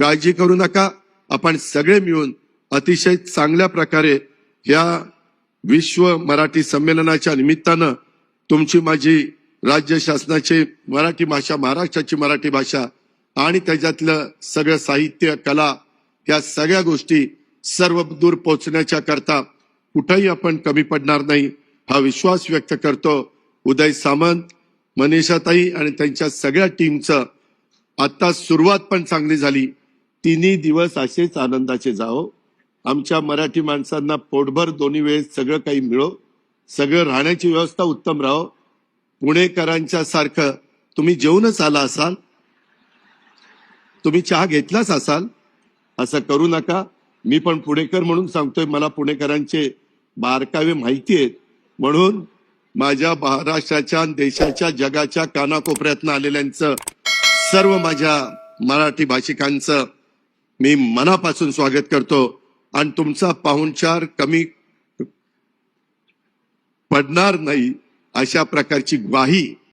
काळजी करू नका. आपण सगळे मिळून अतिशय चांगल्या प्रकारे या विश्व मराठी संमेलनाच्या निमित्तानं तुमची माझी राज्य शासनाची मराठी भाषा महाराष्ट्राची मराठी भाषा आणि त्याच्यातलं सगळं साहित्य कला या सगळ्या गोष्टी सर्व दूर पोहोचण्याच्या करता कुठंही आपण कमी पडणार नाही. हा विश्वास व्यक्त करतो. उदय सामंत मनीषाताई आणि त्यांच्या सगळ्या टीमचं आता सुरुवात पण चांगली झाली. तिन्ही दिवस असेच आनंदाचे जाओ आमच्या मराठी माणसांना पोटभर दोन्ही वेळेस सगळं काही मिळो. सगळं राहण्याची व्यवस्था उत्तम राहो. पुणेकरांच्या सारखं तुम्ही जेवूनच आला असाल? तुम्ही चहा घेतलाच असाल? असं करू नका. मी पण पुणेकर म्हणून सांगतोय मला पुणेकरांचे बारकावे माहिती आहेत. म्हणून माझ्या महाराष्ट्राच्या देशाच्या जगाच्या कानाकोपऱ्यातनं आलेल्यांचं सर्व माझ्या मराठी भाषिकांचं मी मनापासून स्वागत करतो. आणि तुमचा पाहुणचार कमी पडणार नाही अशा प्रकारची ग्वाही